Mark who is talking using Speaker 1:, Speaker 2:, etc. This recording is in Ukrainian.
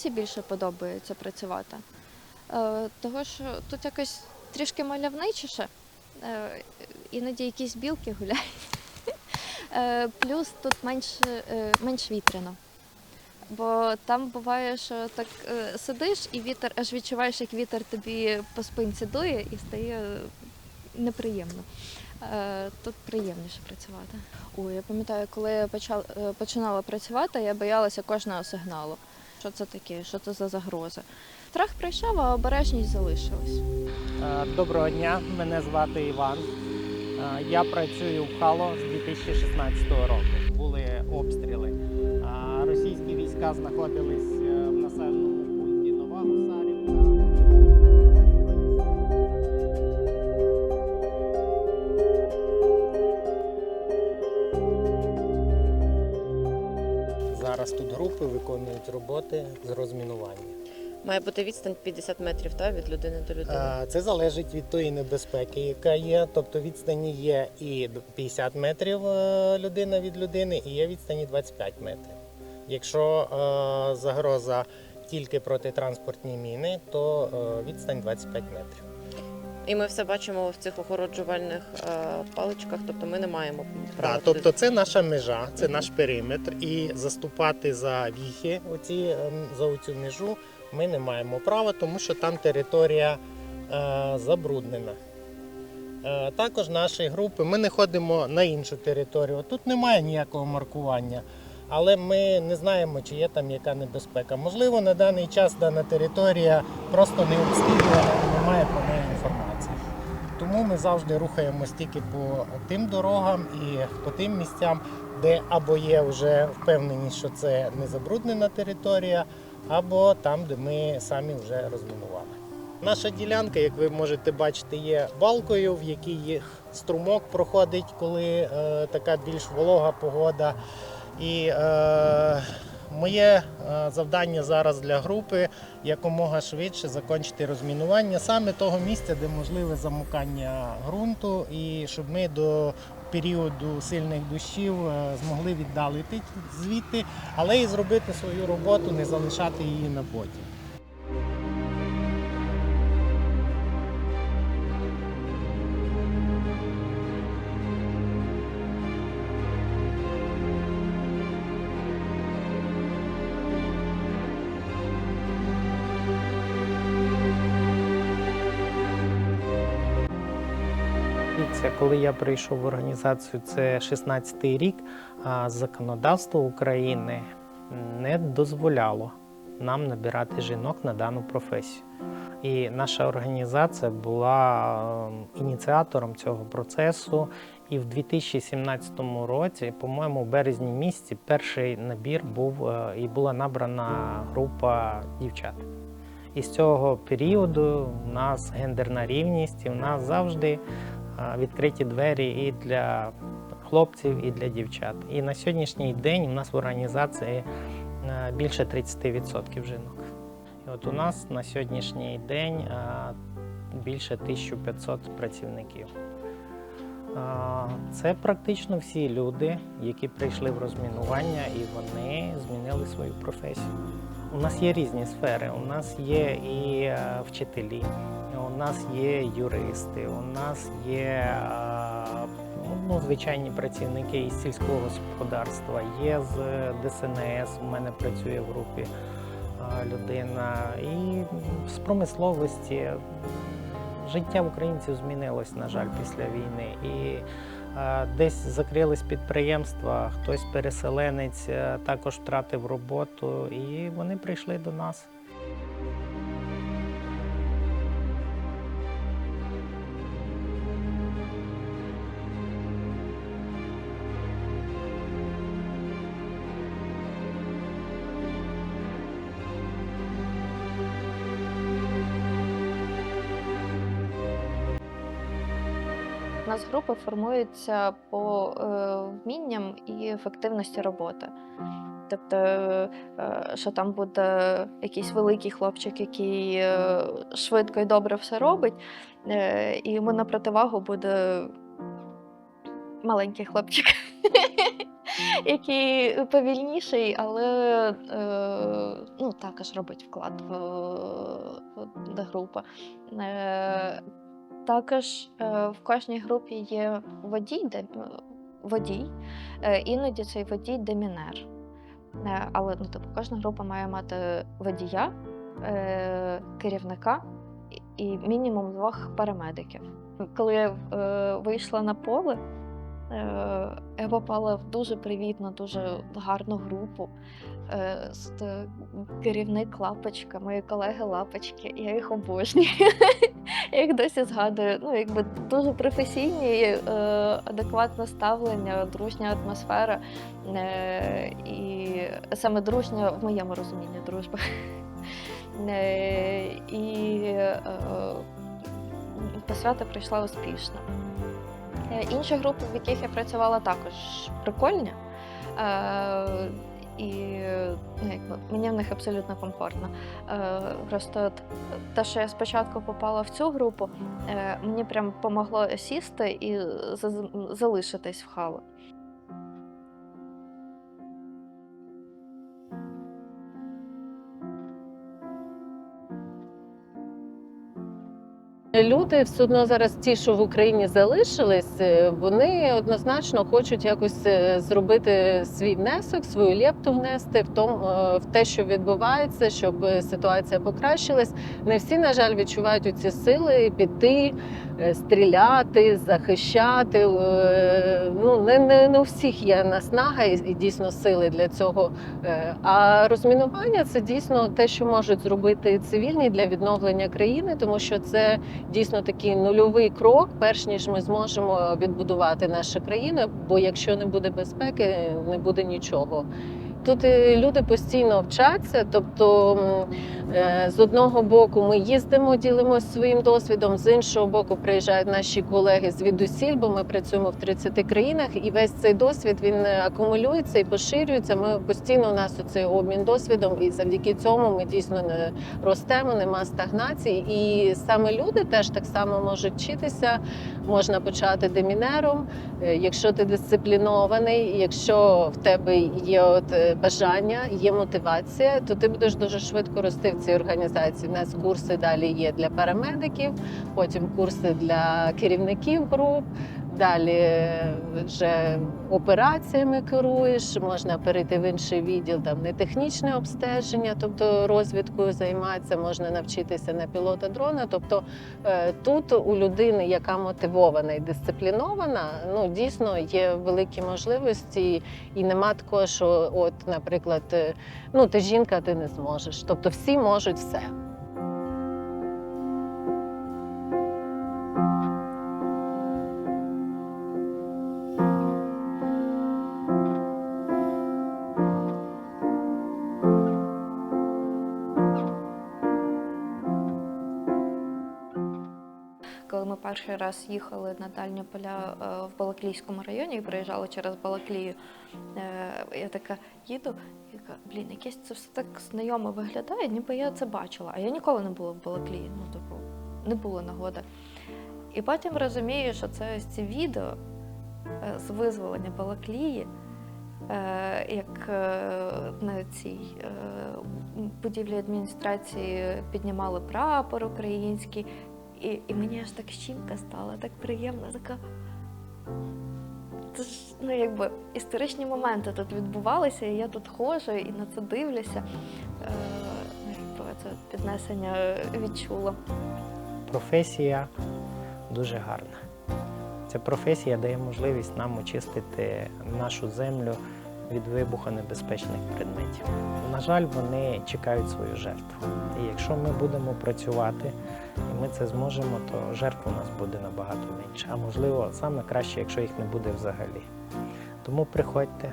Speaker 1: лісі більше подобається працювати. Е, Того що тут якось трішки мальовничіше, е, іноді якісь білки гуляють. Е, Плюс тут менш, менш вітряно. Бо там буває, що так сидиш і вітер, аж відчуваєш, як вітер тобі по спинці дує і стає неприємно. Тут приємніше працювати. Ой, я пам'ятаю, коли я почала, працювати, я боялася кожного сигналу. Що це таке, що це за загроза. Страх пройшов, а обережність залишилась.
Speaker 2: Е, Доброго дня, мене звати Іван. Е, Я працюю в Хало з 2016 року. Були обстріли. Російські війська знаходились
Speaker 3: Має бути відстань 50 метрів та, від людини до людини.
Speaker 2: Е, Це залежить від тої небезпеки, яка є. Тобто відстані є і до 50 метрів е, людина від людини, і є відстані 25 метрів. Якщо е, загроза тільки протитранспортні міни, то е, відстань 25 метрів.
Speaker 3: І ми все бачимо в цих огороджувальних е, паличках, тобто ми не маємо права.
Speaker 2: Так,
Speaker 3: туди
Speaker 2: тобто це наша межа, це наш периметр, і заступати за віхи, оці, ем, за оцю межу, ми не маємо права, тому що там територія е, забруднена. Е, також наші групи ми не ходимо на іншу територію. Тут немає ніякого маркування, але ми не знаємо, чи є там яка небезпека. Можливо, на даний час дана територія просто не обслідувана і немає про неї інформації. Тому ми завжди рухаємось тільки по тим дорогам і по тим місцям, де або є вже впевненість, що це не забруднена територія, або там, де ми самі вже розмінували. Наша ділянка, як ви можете бачити, є балкою, в якій струмок проходить, коли е, така більш волога погода. І е, моє е, завдання зараз для групи якомога швидше закінчити розмінування саме того місця, де можливе замукання ґрунту, і щоб ми до періоду сильних дощів е, змогли віддалити звідти, але і зробити свою роботу, не залишати її на потім. Це коли я прийшов в організацію, це 16-й рік, а законодавство України не дозволяло нам набирати жінок на дану професію. І наша організація була е, ініціатором цього процесу. І в 2017 році, по-моєму, в березні місяці перший набір був е, і була набрана група дівчат. І з цього періоду у нас гендерна рівність, і в нас завжди відкриті двері і для хлопців, і для дівчат. І на сьогоднішній день у нас в організації е, більше 30% жінок. І от у нас на сьогоднішній день більше 1500 працівників. Це практично всі люди, які прийшли в розмінування, і вони змінили свою професію. У нас є різні сфери. У нас є і е, вчителі, у нас є юристи, у нас є е, ну, звичайні працівники із сільського господарства, є з ДСНС. У мене працює в групі е, людина, і з промисловості. Життя українців змінилось, на жаль, після війни. І десь закрились підприємства, хтось переселенець е, також втратив роботу, і вони прийшли до нас.
Speaker 1: Нас групи формуються по е, вмінням і ефективності роботи. Тобто, е, що там буде якийсь великий хлопчик, який е, швидко і добре все робить, і йому на противагу буде маленький хлопчик, який повільніший, але ну, також робить вклад в. Е, також е, в кожній групі є водій, де, водій. Е, іноді цей водій демінер. Е, але ну, типу, кожна група має мати водія, е, керівника і- мінімум двох парамедиків. Коли я е, вийшла на поле, е, я попала в дуже привітну, дуже гарну групу. Е, е, керівник лапочка, мої колеги лапочки, я їх обожнюю. Я їх досі згадую. Ну, якби дуже професійні, адекватне ставлення, дружня атмосфера. І саме дружня в моєму розумінні дружба. І посвята пройшла успішно. Інші групи, в яких я працювала, також прикольні. Е, і ну, якби, мені в них абсолютно комфортно. Е, просто те, що я спочатку попала в цю групу, е, мені прям помогло сісти і залишитись в халу.
Speaker 4: Люди все одно зараз ті, що в Україні залишились, е, вони однозначно хочуть якось е, зробити свій внесок, свою лепту внести в тому, е, в те, що відбувається, щоб ситуація покращилась. Не всі, на жаль, відчувають ці сили піти, стріляти, захищати. Е, Ну не, не, не у всіх є наснага і, і дійсно сили для цього. Е, А розмінування це дійсно те, що можуть зробити цивільні для відновлення країни, тому що це дійсно такий нульовий крок, перш ніж ми зможемо відбудувати нашу країну. Бо якщо не буде безпеки, не буде нічого. Тут е, люди постійно вчаться, тобто е, з одного боку ми їздимо, ділимося своїм досвідом, з іншого боку, приїжджають наші колеги звідусіль, бо ми працюємо в 30 країнах, і весь цей досвід він е, акумулюється і поширюється. Ми постійно у нас оцей обмін досвідом, і завдяки цьому ми дійсно не ростемо, нема стагнації. І саме люди теж так само можуть вчитися. Можна почати демінером, Е, якщо ти дисциплінований, якщо в тебе є от е, бажання, є мотивація, то ти будеш дуже швидко рости в цій організації. У нас курси далі є для парамедиків, потім курси для керівників груп. Далі е, вже операціями керуєш, можна перейти в інший відділ, там не технічне обстеження, тобто розвідкою займатися, можна навчитися на пілота дрона. Тобто е, тут у людини, яка мотивована і дисциплінована, ну дійсно є великі можливості, і нема такого, що, от, наприклад, е, ну ти жінка, ти не зможеш. Тобто всі можуть все.
Speaker 1: Перший раз їхали на дальні поля е, в Балаклійському районі і проїжджали через Балаклію, е, я така їду і така, блін, якесь це все так знайомо виглядає, ніби я це бачила. А я ніколи не була в Балаклії, ну типу, не було нагоди. І потім розумію, що це ось ці відео е, з визволення Балаклії, як на цій будівлі адміністрації піднімали прапор український. І, і мені аж так щімка стала, так приємно, така. Це ж ну, якби історичні моменти тут відбувалися, і я тут ходжу і на це дивлюся. Е, ну, якби це піднесення відчула.
Speaker 2: Професія дуже гарна. Ця професія дає можливість нам очистити нашу землю від вибухонебезпечних предметів. На жаль, вони чекають свою жертву. І якщо ми будемо працювати ми це зможемо, то жертв у нас буде набагато менше. А можливо, саме краще, якщо їх не буде взагалі. Тому приходьте,